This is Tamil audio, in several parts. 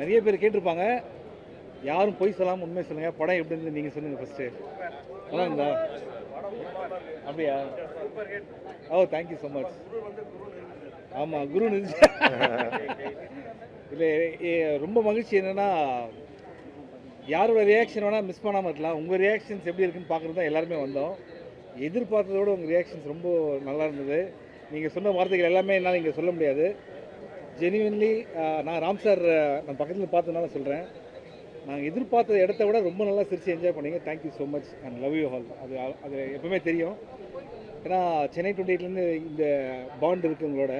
நிறைய பேர் கேட்டிருப்பாங்க. யாரும் பொய் சொல்லாமல் உண்மை சொல்லுங்கள் படம் எப்படி இருந்து நீங்கள் சொல்லுங்கள் ஃபஸ்ட்டு நல்லா இருந்தா அப்படியா? ஓ தேங்க்யூ ஸோ மச் ஆமாம் குரு இருந்துச்சு இல்லை ரொம்ப மகிழ்ச்சி என்னென்னா யாரோட ரியாக்ஷன் வேணால் மிஸ் பண்ணாமல் இருக்கலாம். உங்கள் ரியாக்ஷன்ஸ் எப்படி இருக்குன்னு பார்க்குறது தான் எல்லாருமே வந்தோம். எதிர்பார்த்ததோட உங்கள் ரியாக்ஷன்ஸ் ரொம்ப நல்லா இருந்தது. நீங்கள் சொன்ன வார்த்தைகள் எல்லாமே என்னால் இங்கே சொல்ல முடியாது. ஜெனிவன்லி நான் ராம் சார் நான் பக்கத்தில் பார்த்ததுனால சொல்கிறேன் நாங்கள் எதிர்பார்த்த இடத்த விட ரொம்ப நல்லா சிரித்து என்ஜாய் பண்ணீங்க. Thank you so much and love you all அது அது எப்பவுமே தெரியும். ஏன்னா சென்னை டுவெண்ட்டி எயிட்லேருந்து இந்த பாண்ட் இருக்குது உங்களோட.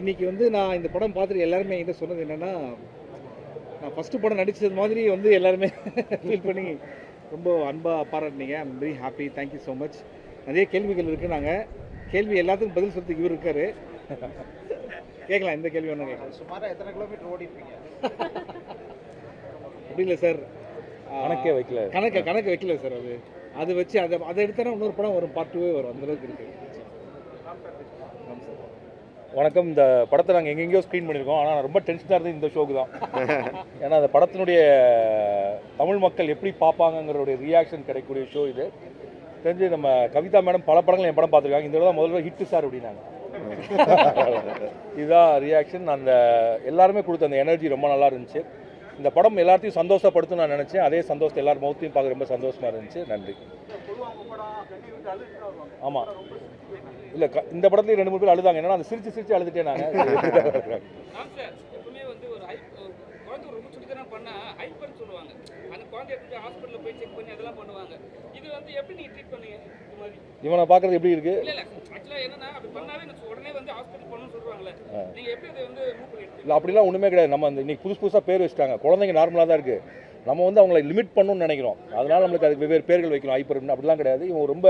இன்றைக்கி வந்து நான் இந்த படம் பார்த்துட்டு எல்லாருமே என்கிட்ட சொன்னது என்னென்னா நான் ஃபஸ்ட்டு படம் நடித்தது மாதிரி வந்து எல்லாருமே ஃபீல் பண்ணி ரொம்ப அன்பாக பாராட்டினீங்க. I'm very happy thank you so much நிறைய கேள்விகள் இருக்குது நாங்கள் கேள்வி எல்லாத்துக்கும் பதில் சொல்கிறதுக்கு இவர் இருக்கார். கேட்கலாம் எந்த கேள்வி வேணும் கேட்கலாம். சுமாரா எத்தனை கிலோமீட்டர் ஓடி இருப்பீங்க அப்படி இல்லை சார் கணக்கே வைக்கல. கணக்கு கணக்கு வைக்கல சார் அது. அது வச்சு அதை அதை எடுத்தா இன்னொரு படம் வரும் பார்ட் டூவே வரும். அந்த அளவுக்கு இருக்கு. ஆமாம் சார் வணக்கம். இந்த படத்தை நாங்கள் எங்கெங்கேயோ ஸ்க்ரீன் பண்ணியிருக்கோம். ஆனால் ரொம்ப டென்ஷனாக இருந்தது இந்த ஷோக்கு தான். ஏன்னா அந்த படத்தினுடைய தமிழ் மக்கள் எப்படி பார்ப்பாங்கங்கிறோடைய ரியாக்ஷன் கிடைக்கக்கூடிய ஷோ இது. தெரிஞ்சு நம்ம கவிதா மேடம் பல படங்கள் என் படம் பார்த்துருக்காங்க. இந்த தடவை தான் முதல்ல ஹிட்டு சார் அப்படின்னாங்க. இதுதான் ரியாக்ஷன் அந்த எல்லாருமே கொடுத்த அந்த எனர்ஜி ரொம்ப நல்லா இருந்துச்சு. இந்த படம் எல்லாத்தையும் சந்தோஷப்படுத்தும் நான் நினச்சேன். அதே சந்தோஷத்தை எல்லார் முகத்தையும் பார்க்க ரொம்ப சந்தோஷமாக இருந்துச்சு. நன்றி. ஆமாம் இல்லை இந்த படத்துலேயும் ரெண்டு மூணு பேர் அழுதாங்க. என்னன்னா அந்த சிரிச்சு சிரிச்சு அழுதுட்டே நாங்கள் இவனை பார்க்குறது எப்படி இருக்கு? இல்ல அப்படிலாம் ஒன்றுமே கிடையாது. நம்ம அந்த இன்னைக்கு புதுசு புதுசாக பேர் வச்சுட்டாங்க. குழந்தைங்க நார்மலாக தான் இருக்குது நம்ம வந்து அவங்களை லிமிட் பண்ணணும்னு நினைக்கிறோம். அதனால நம்மளுக்கு அதுக்கு வெவ்வேறு பேர்கள் வைக்கணும். ஹைப்பர் அப்படிலாம் கிடையாது. இவன் ரொம்ப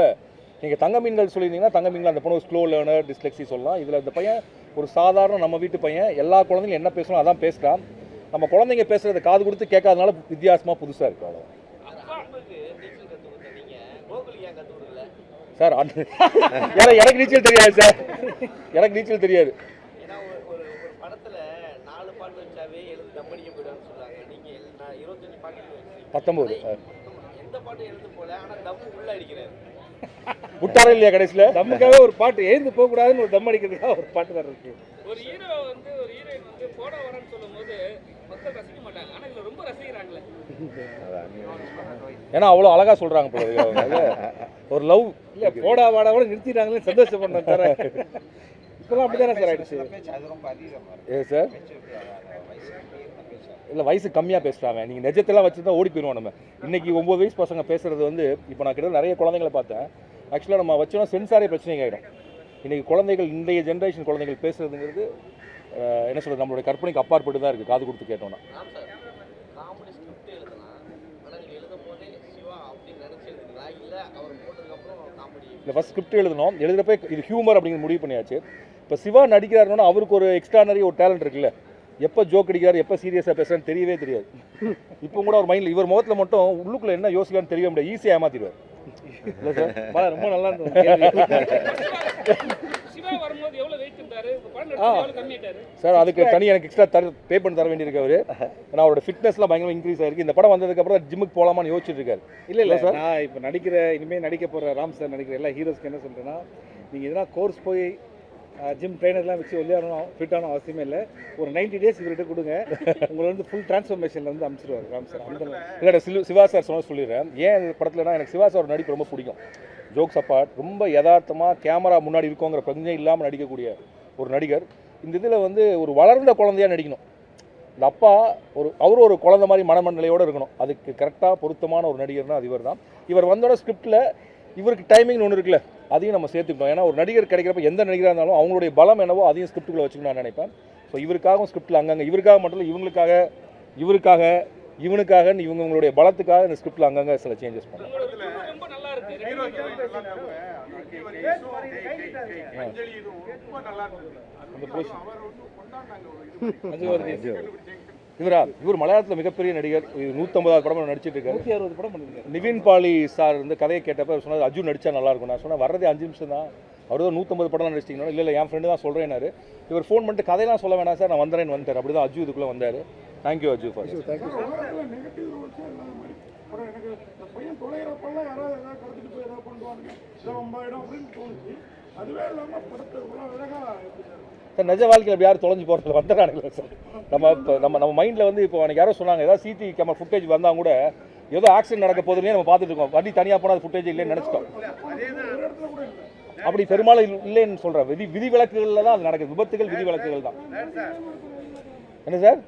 நீங்கள் தங்க மீன்கள் சொல்லியிருந்தீங்கன்னா தங்க மீன்கள் அந்த பொண்ணு ஸ்லோ லேர்னர் டிஸ்லெக்ஸி சொல்லலாம். இதில் இந்த பையன் ஒரு சாதாரண நம்ம வீட்டு பையன். எல்லா குழந்தைங்களும் என்ன பேசணும் அதான் பேசுகிறான் நம்ம குழந்தைங்க பேசுகிறத காது கொடுத்து கேட்காதனால வித்தியாசமாக புதுசாக இருக்கு அவ்வளோ சார் ஏன்னா எனக்கு நீச்சல் தெரியாது சார். எனக்கு நீச்சல் தெரியாது. அடிக்கிறாரு. விட்டாரா இல்லையா கடைசியில்? தம்முக்காக ஒரு பாட்டு எழுந்து போகக்கூடாதுன்னு ஒரு தம் அடிக்கிறதுக்காக ஒரு பாட்டு வேறு இருக்கு. ஒரு ஹீரோ வந்து ஒரு ஹீரோயின் வந்து போட வரேன்னு சொல்லும் போது மக்கள் ரசிக்க மாட்டாங்க. ஆனா இதுல ரொம்ப ரசிக்கிறாங்களே. ஏன்னா அவ்வளோ அழகா சொல்றாங்க போல ஒரு லவ் இல்லை போடா வாடா கூட நிறுத்திட்டாங்களே சந்தோஷப்படணும் சார். இப்போலாம் அப்படி தானே சார் ஆயிடுச்சு. அது ரொம்ப அதிகமா ஏ சார்? இல்லை வயசு கம்மியாக பேசுகிறாங்க நீங்கள் நிஜத்தெல்லாம் வச்சுருந்தா ஓடி போயிடுவோம் நம்ம. இன்னைக்கு ஒம்பது வயசு பசங்க பேசுறது வந்து இப்போ நான் கிட்ட நிறைய குழந்தைங்களை பார்த்தேன். ஆக்சுவலாக நம்ம வச்சோம்னா சென்சாரே பிரச்சனைங்க ஆகிடும் இன்னைக்கு குழந்தைகள் இன்றைய ஜென்ரேஷன் குழந்தைகள் பேசுறதுங்கிறது என்ன சொல்கிறது நம்மளுடைய கற்பனைக்கு அப்பாற்பட்டு தான் இருக்குது காது கொடுத்து கேட்டோம்னா ராம் சார் காமெடி ஸ்கிரிப்ட் எழுதலாம் ஆனா நீங்க எழுதும் போதே சிவா அப்படின்னு நினைச்சு அவர் இல்லை ஃபஸ்ட் ஸ்கிரிப்ட் எழுதணும். எழுதுறப்ப இது ஹியூமர் அப்படிங்கிற முடிவு பண்ணியாச்சு. இப்போ சிவா நடிக்கிறாருன்னா அவருக்கு ஒரு எக்ஸ்ட்ரானரி ஒரு டேலண்ட் இருக்குல்ல. எப்போ ஜோக் அடிக்கிறார் எப்போ சீரியஸாக பேசுறான்னு தெரியவே தெரியாது. இப்போ கூட ஒரு மைண்டில் இவர் முகத்தில் மட்டும் உள்ளுக்குள்ள என்ன யோசிக்கலாம்னு தெரியவே முடியாது. ஈஸியாக ஏமாத்திடுவார். இல்லை சார் ரொம்ப நல்லா இருந்தது உங்க கேள்வி. சிவா வரும்போது எவ்வளவு வெயிட் இருந்தாரு இப்ப படம் நடிச்சு எவ்வளவு கம்மியாயிட்டாரு சார் அதுக்கு தனி எனக்கு எக்ஸ்ட்ரா தர பே பண்ணி தர வேண்டியிருக்கு அவர். ஏன்னா அவரோட ஃபிட்னஸ்லாம் பயங்கரமாக இன்க்ரீஸ் ஆயிருக்கு. இந்த படம் வந்ததுக்கப்புறம் ஜிம்முக்கு போகலாமான்னு யோசிச்சுட்டு இருக்காரு. இல்லை இல்லை. சார். நான் இப்போ நடிக்கிற இனிமேல் நடிக்க போகிற ராம் சார் நடிக்கிற எல்லா ஹீரோஸ்க்கு என்ன சொல்கிறேன்னா நீங்கள் எதனா கோர்ஸ் போய் ஜிம் ட்ரைனர்லாம் வச்சு விளையாடணும் ஃபிட்டான அவசியமே இல்லை. ஒரு 90 டேஸ் இவர்கிட்ட கொடுங்க. உங்களை வந்து ஃபுல் டிரான்ஸ்ஃபர்மேஷனில் வந்து அமைச்சிருவார் ராம் சார். அந்த இல்லை சிலு சிவா சார் சொன்ன சொல்லிடுறேன். ஏன் இந்த படத்துலனா எனக்கு சிவா சார் நடிப்பு ரொம்ப பிடிக்கும். ஜோக்ஸ் அப்பாட் ரொம்ப யதார்த்தமாக கேமரா முன்னாடி இருக்கோங்கிற பிரச்சனை இல்லாமல் நடிக்கக்கூடிய ஒரு நடிகர். இந்த இதில் வந்து ஒரு வளர்ந்த குழந்தையா நடிக்கணும். இந்த அப்பா ஒரு அவர் ஒரு குழந்த மாதிரி மனமண்டலையோடு இருக்கணும். அதுக்கு கரெக்டாக பொருத்தமான ஒரு நடிகர்னா அது இவர் தான் இவர் வந்தோட ஸ்கிரிப்டில் இவருக்கு டைமிங் ஒன்று இருக்குல்ல அதையும் நம்ம சேர்த்துக்கிட்டோம் ஏன்னா ஒரு நடிகர் கிடைக்கிறப்ப எந்த நடிகராக இருந்தாலும் அவங்களுடைய பலம் என்னவோ அதையும் ஸ்கிரிப்டுக்குள்ள வச்சுக்கணும் நான் நினைப்பேன். ஸோ இவருக்காகவும் ஸ்கிரிப்டில் அங்கங்கே இவருக்காக மட்டும் இல்லை இவங்களுக்காக இவருக்காக இவனுக்காக இவங்க உங்களுடைய பலத்துக்காக இந்த ஸ்கிரிப்டில் அங்கங்கே சில சேஞ்சஸ் பண்ணலாம். உங்களோட குரல் இவரா? இவர் மலையாளத்தில் மிகப்பெரிய நடிகர். இவர் நூற்றம்பதாவது படம் நடிச்சிட்டு இருக்காரு. அறுபது படம் நிவின் பாலி சார் வந்து கதையை கேட்டப்ப சொன்னார் அர்ஜுன் நடிச்சா நல்லா இருக்கும். நான் சொன்னேன் வர்றதே அஞ்சு நிமிஷம் தான். அவர் தான் நூற்றம்பது படம் நடிச்சிங்கன்னா இல்லை இல்லை என் ஃப்ரெண்டு தான் சொல்கிறேன்னாரு இவர் ஃபோன் பண்ணிட்டு கதையெல்லாம் சொல்ல வேணாம் சார் நான் வந்துறேன்னு வந்துட்டார். அப்படி தான் அஜு இதுக்குள்ளே வந்தார். தேங்க்யூ அஜு ஃபார் எனக்கு பையன் தொலைகிறப்பெல்லாம் யாராவது ஏதாவது கடத்திட்டு போய் ஏதாவது பண்ணுவாங்க ரொம்ப இடம் அப்படின்னு தோணுச்சு. அதுவே இல்லாமல் படத்தை இவ்வளோ அழகாக சார் நிஜ வாழ்க்கையில் இப்படி யாரும் தொலைஞ்சு போகிறதுல வந்துடுறானுங்களா சார். நம்ம இப்போ நம்ம நம்ம மைண்டில் வந்து இப்போ எனக்கு யாரோ சொன்னாங்க ஏதாவது சிடி கேமரா ஃபுட்டேஜ் வந்தால் கூட ஏதோ ஆக்சிடென்ட் நடக்க போதுன்னே நம்ம பார்த்துட்டு இருக்கோம். வண்டி தனியாக போனால் அது ஃபுட்டேஜ் இல்லைன்னு நினச்சிட்டோம். அப்படி பெரும்பாலும் இல்லைன்னு சொல்கிறேன் விதி விதிவிலக்குகளில் தான் அது நடக்குது. விபத்துகள் விதி விதிவிலக்குகள் தான். என்ன சார்?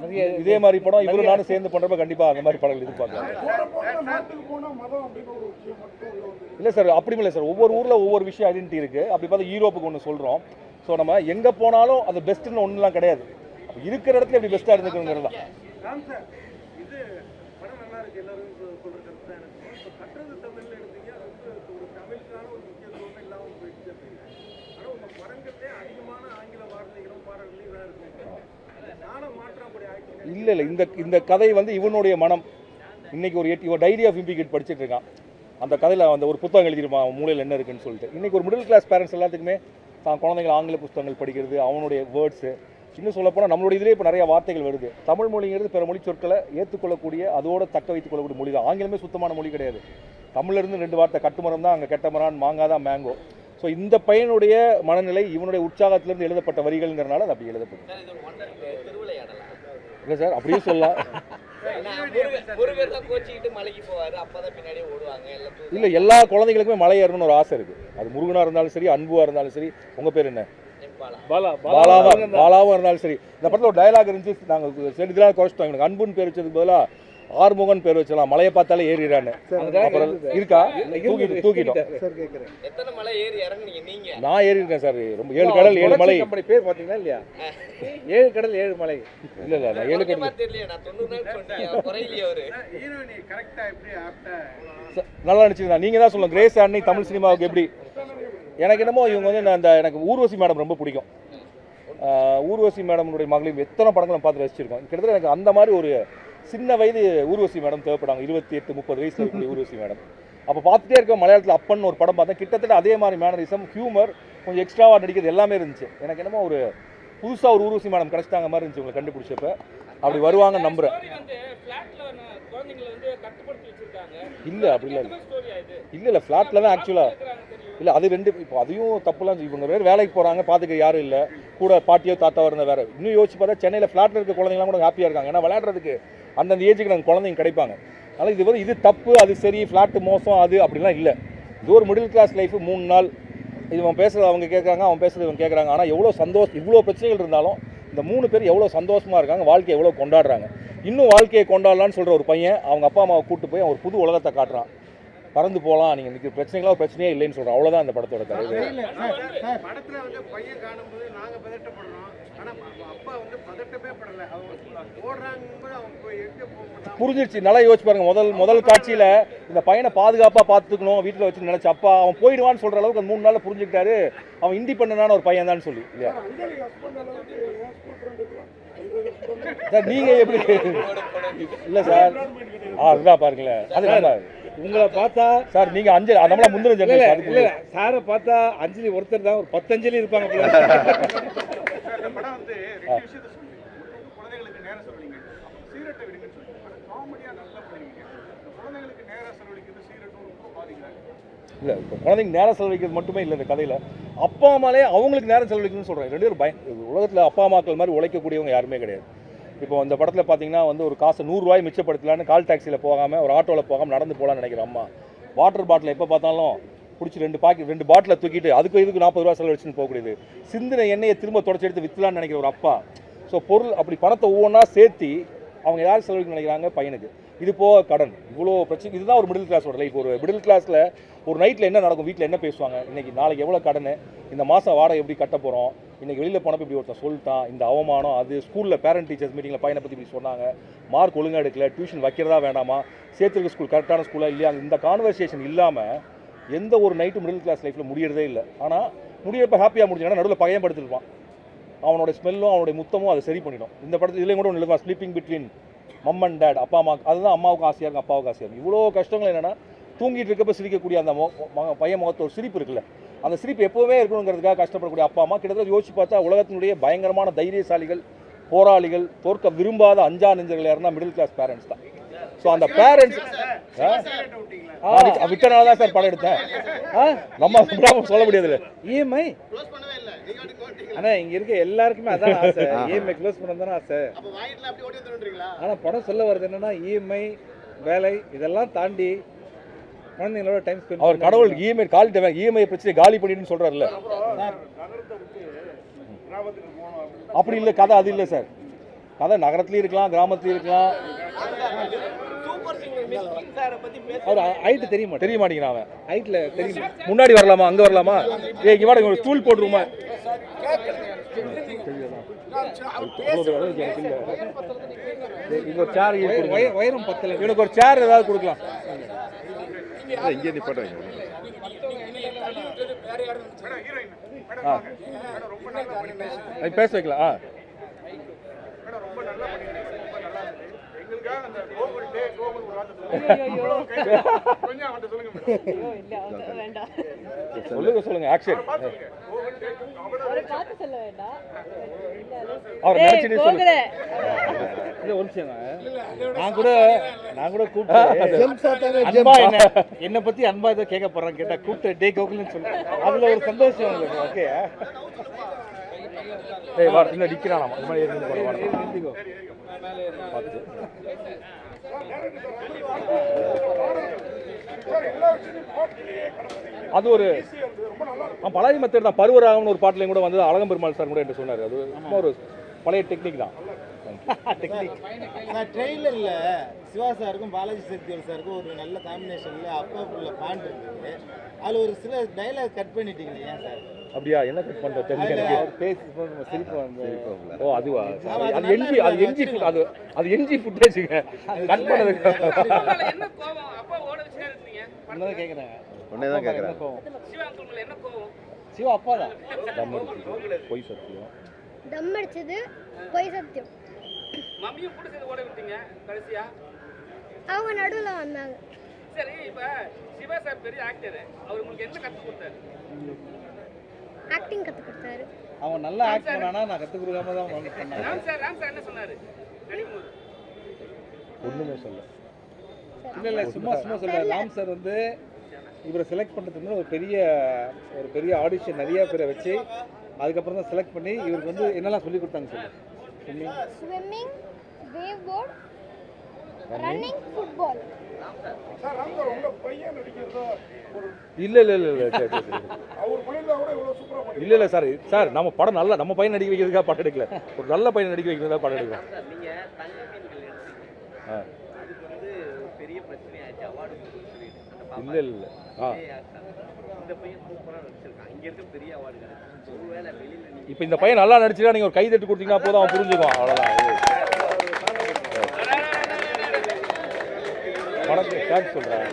நிறைய இதே மாதிரி படம் இவரும் நானும் சேர்ந்து பண்ணுறப்ப கண்டிப்பாக அந்த மாதிரி படங்கள் எதிர்பார்க்கலாம். இல்லை சார் அப்படி இல்லை சார். ஒவ்வொரு ஊரில் ஒவ்வொரு விஷயம் ஐடென்டிட்டி இருக்குது அப்படி பார்த்தா யூரோப்புக்கு ஒன்று சொல்கிறோம் ஸோ நம்ம எங்கே போனாலும் அது பெஸ்ட்டுன்னு ஒன்றுலாம் கிடையாது. இருக்கிற இடத்துல எப்படி பெஸ்ட்டாக இருந்துக்கணுங்கிறது தான். அதிகமான ஆங்கில வார்த்தைகளும் பாடல்களையும் இருக்கும் இல்லை இல்லை இந்த இந்த கதை வந்து இவனுடைய மனம். இன்னைக்கு ஒரு எட்டு இவன் டைரி ஆஃப் இம்பிகேட் படிச்சுட்டு இருக்கான். அந்த கதையில் அந்த ஒரு புத்தகம் எழுதிருப்பான் அவன் மூலையில் என்ன இருக்குன்னு சொல்லிட்டு. இன்றைக்கி ஒரு மிடில் கிளாஸ் பேரண்ட்ஸ் எல்லாத்துக்குமே தான் குழந்தைகள் ஆங்கில புத்தகங்கள் படிக்கிறது அவனுடைய வேர்ட்ஸு இன்னும் சொல்லப்போனால் நம்மளுடைய இதிலே இப்போ நிறைய வார்த்தைகள் வருது. தமிழ் மொழிங்கிறது பிற மொழி சொற்களை ஏற்றுக்கொள்ளக்கூடிய அதோட தக்க வைத்துக் கொள்ளக்கூடிய மொழி தான் ஆங்கிலமே சுத்தமான மொழி கிடையாது. தமிழ்லேருந்து ரெண்டு வார்த்தை கட்டுமரம் தான் அங்கே கெட்ட மரம் மாங்காய் தான் மேங்கோ ஸோ இந்த பையனுடைய மனநிலை இவனுடைய உற்சாகத்திலிருந்து எழுதப்பட்ட வரிகள்ங்கிறனால அது அப்படி எழுதப்படும் சார் இது ஒரு ஒண்டர் திருவிளையாடலாம் இல்லை சார் அப்படியே சொல்லலாம். முருகன். இல்லை எல்லா குழந்தைகளுக்குமே மலை ஏறணும்னு ஒரு ஆசை இருக்குது அது முருகனாக இருந்தாலும் சரி அன்புவாக இருந்தாலும் சரி உங்கள் பேர் என்ன? பாலாவா பாலா பாலாவும் இருந்தாலும் சரி. இந்த படத்தில் ஒரு டயலாக் இருந்துச்சு நாங்கள் இதெல்லாம் குறைச்சிட்டோம் எனக்கு அன்புன்னு பேர் வச்சதுக்கு பதிலாக ஆறுமுகன் பேர் வச்சலாம் மலையை பார்த்தாலே dialogue அப்புறம். இருக்கா? தூக்கிட்டு. தூக்கிட்டோம். சார் கேட்குறேன் எத்தனை மலை ஏறி இறங்குனீங்க? நீங்க. நான் ஏறி இருக்கேன் சார். ரொம்ப ஏழு கடல் ஏழு மலை. கம்பெனி பேர் பார்த்தீங்களா இல்லையா? ஏழு கடல் ஏழு மலை. இல்லை இல்லை நான் ஏழு கடல். நல்லா நினச்சிருந்தா நீங்கள் தான் சொல்லுங்கள் கிரேஸ் ஆர்னி தமிழ் சினிமாவுக்கு எப்படி? எனக்கு என்னமோ இவங்க வந்து நான் அந்த எனக்கு ஊர்வசி மேடம் ரொம்ப பிடிக்கும். ஊர்வசி மேடம்னுடைய மகளிர் எத்தனை படங்களும் பார்த்து ரசிச்சிருக்கோம். கிட்டத்தட்ட எனக்கு அந்த மாதிரி ஒரு சின்ன வயது ஊர்வசி மேடம் தேவைப்படாங்க. இருபத்தி எட்டு முப்பது வயசுல இருக்கக்கூடிய ஊர்வசி மேடம். அப்போ பார்த்துட்டே இருக்க மலையாளத்தில் அப்பன்னு ஒரு படம் பார்த்தேன். கிட்டத்தட்ட அதே மாதிரி மேனரிசம் ஹியூமர் கொஞ்சம் எக்ஸ்ட்ராவாக நடிக்கிறது எல்லாமே இருந்துச்சு. எனக்கு என்னமோ ஒரு புதுசாக ஒரு ஊர்வசி மேடம் கிடச்சிட்டாங்க மாதிரி இருந்துச்சு உங்களை கண்டுபிடிச்சப்ப. அப்படி கட்டுப்படுத்தி வச்சிருக்காங்க. இல்லை அப்படி இல்லை. இல்லை இல்லை ஃப்ளாட்டில் தான் ஆக்சுவலாக இல்லை அது ரெண்டு இப்போ அதையும் தப்புலாம் இவங்க வேறு வேலைக்கு போகிறாங்க பார்த்துக்க யாரும் இல்லை. கூட பாட்டியோ தாத்தாவோ இருந்தால் வேறு. இன்னும் யோசிச்சு பார்த்தா சென்னையில் ஃப்ளாட்டில் இருக்க குழந்தைங்களாம் கூட ஹாப்பியாக இருக்காங்க. ஏன்னா விளையாடுறதுக்கு அந்தந்த ஏஜுக்கு நாங்கள் குழந்தைங்க கிடைப்பாங்க. அதனால் இது வந்து இது தப்பு அது சரி ஃப்ளாட்டு மோசம் அது அப்படிலாம் இல்லை. இது ஒரு மிடில் கிளாஸ் லைஃப் மூணு நாள். இது அவன் பேசுறது அவங்க கேட்குறாங்க அவன் பேசுறது இவங்க கேட்குறாங்க ஆனால் எவ்வளோ சந்தோஷம் இவ்வளோ பிரச்சனைகள் இருந்தாலும் இந்த மூணு பேர் எவ்வளோ சந்தோஷமாக இருக்காங்க வாழ்க்கையை எவ்வளோ கொண்டாடுறாங்க. இன்னும் வாழ்க்கையை கொண்டாடலாம்னு சொல்கிற ஒரு பையன் அவங்க அப்பா அம்மாவை கூட்டு போய் ஒரு புது உலகத்தை காட்டுறான். பறந்து போகலாம் நீங்கள் இன்றைக்கி பிரச்சனைகளா ஒரு பிரச்சனையே இல்லைன்னு சொல்கிறோம் அவ்வளோதான் இந்த படத்தோட கதை. நாங்க புரிஞ்சிருச்சு. நல்லா யோசிச்சு பாருங்க. முதல் முதல் காட்சியில் இந்த பையனை பாதுகாப்பாக பார்த்துக்கணும் வீட்டில் வச்சு நினச்ச அப்பா அவன் போயிடுவான்னு சொல்கிற அளவுக்கு அந்த மூணு நாளில் புரிஞ்சுக்கிட்டாரு. அவன் இண்டிபெண்டான ஒரு பையன் தான் சொல்லி இல்லையா? சார் நீங்கள் எப்படி? இல்லை சார். ஆ அதுதான் பாருங்களேன். அது நல்லா உங்களை பார்த்தா சார் நீங்கள் அஞ்சலி நம்மளா முந்தின சாரை பார்த்தா அஞ்சலி ஒருத்தர் தான் ஒரு பத்தஞ்சலி இருப்பாங்க. இந்த படம் வந்து ரெண்டு விஷயத்த குழந்தைகளுக்கு நேரம் சீரட்டை விடுங்கன்னு நல்லா பண்ணுவீங்க. நேரம் செலவழிக்கிறது சீரட்டும் ரொம்ப பாதிக்கிறாங்க இல்லை இப்போ குழந்தைங்க நேரம் செலவழிக்கிறது மட்டுமே இல்லை இந்த கதையில். அப்பா அம்மாலே அவங்களுக்கு நேரம் செலவழிக்கணும்னு சொல்கிறேன் ரெண்டு பேரும் பயம் உலகத்தில் அப்பா அம்மாக்கள் மாதிரி உழைக்கக்கூடியவங்க யாருமே கிடையாது. இப்போ அந்த படத்தில் பார்த்தீங்கன்னா வந்து ஒரு காசை நூறுரூவாய் மிச்சப்படுத்தலான்னு கால் டாக்ஸியில் போகாமல் ஒரு ஆட்டோவில் போகாமல் நடந்து போகலான்னு நினைக்கிற அம்மா. வாட்டர் பாட்டில் எப்போ பார்த்தாலும் பிடிச்சி ரெண்டு பாக்கெட் ரெண்டு பாட்டிலை தூக்கிட்டு அதுக்கு இதுக்கு நாற்பது ரூபா செலவழிச்சுன்னு போகக்கூடியது. சிந்தின எண்ணெயை திரும்ப தொடச்சி எடுத்து விற்றலான்னு நினைக்கிற ஒரு அப்பா. ஸோ பொருள் அப்படி பணத்தை ஒவ்வொன்றா சேர்த்தி அவங்க யார் செலவழிக்க நினைக்கிறாங்க? பையனுக்கு. இது போக கடன். இவ்வளோ பிரச்சனை இதுதான் ஒரு மிடில் கிளாஸோட லைஃப் ஒரு மிடில் கிளாஸில் ஒரு நைட்டில் என்ன நடக்கும்? வீட்டில் என்ன பேசுவாங்க? இன்றைக்கி நாளைக்கு எவ்வளோ கடன்? இந்த மாதம் வாடகை எப்படி கட்ட போகிறோம் இன்றைக்கி வெளியில் போனப்போ இப்படி ஒருத்தன் சொல்லிட்டான். இந்த அவமானம் அது ஸ்கூலில் பேரண்ட் டீச்சர்ஸ் மீட்டிங்கில் பையனை பற்றி இப்படி சொன்னாங்க. மார்க் ஒழுங்காக எடுக்கல. டியூஷன் வைக்கிறதா வேண்டாமா? சேர்த்துருக்க ஸ்கூல் கரெக்டான ஸ்கூலாக இல்லையா? இந்த கான்வர்சேஷன் இல்லாமல் எந்த ஒரு நைட்டு மிடில் கிளாஸ் லைஃப்பில் முடியறதே இல்லை. ஆனால் முடியறப்ப ஹாப்பியாக முடிஞ்சாங்கன்னா நடுவில் பயன்படுத்திருப்பான் அவனோட ஸ்மெல்லும் அவனுடைய முத்தமும் அதை சரி பண்ணிடும். இந்த படத்தில் இதுலேயும் கூட ஒன்று எழுதுவான் sleeping between mum and dad அப்பா அம்மா அதுதான் அம்மாவுக்கு ஆசையாக இருக்கும் அப்பாவுக்கு ஆசையாக இருக்கும் இவ்வளோ கஷ்டங்கள் என்னென்னா தூங்கிட்டு இருக்கப்ப சிரிக்கக்கூடிய அந்த பையன் முகத்து ஒரு சிரிப்பு இருக்குல்ல. அந்த சிரிப்பு எப்போவுமே இருக்கணுங்கிறதுக்காக கஷ்டப்படக்கூடிய அப்பா அம்மா கிட்டத்தட்ட யோசிச்சு பார்த்தா உலகத்தினுடைய பயங்கரமான தைரியசாலிகள் போராளிகள் தோற்க விரும்பாத அஞ்சா நெஞ்சர்கள் யாருன்னா மிடில் கிளாஸ் பேரண்ட்ஸ் தான். ஸோ அந்த பேரண்ட்ஸ் விட்டனால தான் சார் படம் எடுத்தேன். ஆ. நம்ம சொல்ல முடியாது இஎம்ஐ? க்ளோஸ் பண்ணவே இல்லை. நீங்க வாட்டி ஓட்டிங்களா அண்ணா இங்க இருக்க எல்லாருக்குமே அதான் ஆசை. இஎம்ஐ க்ளோஸ் பண்ண தானே ஆசை. ஆனா படம் சொல்ல வருது என்னன்னா இஎம்ஐ வேலை இதெல்லாம் தாண்டி குழந்தைங்களோட டைம் ஸ்பெண்ட் அவர் கடவுள் இஎம்ஐ காலி இஎம்ஐ பிரச்சனை காலி பண்ணிடுன்னு சொல்றாருல்ல. அப்படி இல்லை கதை அது இல்லை சார். கதை நகரத்துலயும் இருக்கலாம் கிராமத்துலயும் இருக்கலாம் சூப்பர் சிங்கர் மிஸ்கின் சாரை பத்தி பேச அவர் ஹைட் தெரிய மாட்டேன் தெரிய மாட்டேங்கிறான் அவன். ஹைட்ல தெரியும் முன்னாடி வரலாமா அங்க வரலாமா? ஏய் இங்க வாடா இங்க ஒரு ஸ்டூல் போட்டுருமா? இங்க ஒரு சேர் உயரம் பத்தல இவனுக்கு ஒரு சேர் ஏதாவது கொடுக்கலாம் இங்கே நிப்பாட்டாங்க ஆ. அது பேச வைக்கலாம் ஆ. ரொம்ப நல்லா இருந்துச்சு எங்களுக்காக அந்த கோகுல் டே கோகுல் ஒரு வார்த்தை சொல்லுங்க. சொல்லுங்க சொல்லுங்க. சொல்லுங்க ஆக்ஷன் சொல்லுங்க. அவரை நினைச்சுட்டு சொல்லுங்க நான் கூட நான் கூட கூப்பிட்டு என்ன என்னை பத்தி அன்பா ஏதோ கேட்க போறான் கேட்டா கூப்பிட்டு டே கோகுல்னு சொல்றேன் அதுல ஒரு சந்தோஷம் உங்களுக்கு ஓகே ஏய் வா இன்னும் நிக்கிறானாமா இந்த மாதிரி ஏறி போற வாடா. பார்த்து அது ஒரு பழைய மெத்தட் தான். பருவராகம்னு ஒரு பாட்டிலையும் கூட வந்தது. அழகம் பெருமாள் சார் கூட என்று சொன்னார். அது ரொம்ப ஒரு பழைய டெக்னிக் தான். சார் ட்ரெய்லரில் சிவா சாருக்கும் பாலாஜி சக்திவேல் சாருக்கும் ஒரு நல்ல காம்பினேஷனில் அப்பா உள்ள பாண்ட் இருந்தது அதில் ஒரு சில டைலாக் கட் பண்ணிட்டீங்களே ஏன் சார்? அப்படியா? என்ன கட் சிரிப்பு வந்து ஓ அதுவா? அது என்ஜி அது என்ஜி ஃபுட் அது அது என்ஜி ஃபுட்டேஜுங்க கட் பண்ணதுக்கு என்ன கோவம் அப்பா ஓட வச்சுனே இருந்தீங்க ஒன்னதான் கேக்குறாங்க. உடனே தான் கேட்குறேன் என்ன கோவம் சிவா அங்கிள் என்ன கோவம் சிவா அப்பா தான். தம் அடிச்சது பொய் சத்தியம். தம் அடிச்சது பொய் சத்தியம். மம்மியும் கூட சேர்ந்து ஓட விட்டீங்க கடைசியா? அவங்க நடுவில் வந்தாங்க. சரி இப்ப சிவா சார் பெரிய ஆக்டர் அவர் உங்களுக்கு என்ன கத்து கொடுத்தாரு? ஆக்டிங் கற்றுக் கொடுத்தாரு. அவன் நல்லா ஆக்ட் பண்ணானா நான் கத்து கொடுக்காம தான் அவன் பண்ணான். ராம் சார் ராம் சார் என்ன சொன்னாரு? ஒண்ணுமே சொல்ல இல்ல இல்ல சும்மா சும்மா சொல்றேன் ராம் சார் வந்து இவரை செலக்ட் பண்ணுறதுக்கு முன்னாடி ஒரு பெரிய ஒரு பெரிய ஆடிஷன் நிறைய பேரை வச்சு அதுக்கப்புறம் தான் செலக்ட் பண்ணி இவருக்கு வந்து என்னெல்லாம் சொல்லி கொடுத்தாங்க சொல்லு. Swimming swimming wave board running football sir Ram sir உங்க பையன் நடிக்கிறதா ஒரு இல்ல இல்ல இல்ல இல்ல இல்ல இல்ல சார் சார் நம்ம படம் நல்லா நம்ம பையன் நடிக்க வைக்கிறதுக்காக படம் எடுக்கல. ஒரு நல்ல பையன் நடிக்க வைக்கிறதுக்காக படம் எடுக்கலாம் சார் நீங்க தங்க மீன்கள் எடுத்தீங்க. ஆ. அதுக்கு வந்து ஒரு பெரிய பிரச்சனையாச்சு அவார்டு சொல்லிட்டு. அந்த பாப்பா. இல்ல இல்ல ஆ. விஜய் actor. இந்த பையன் சூப்பரா நடிச்சிருக்கான். இங்க இருக்க பெரிய அவார்டு கிடைச்சு ஒருவேளை வெளியில நீங்க இப்போ இந்த பையன் நல்லா நடிச்சிட்டா நீங்க ஒரு கை தட்டு கொடுத்தீங்கன்னா போதும் அவன் புரிஞ்சுக்குவான். அவ்வளவுதான். வணக்கம் தேங்க்ஸ் சொல்கிறேன்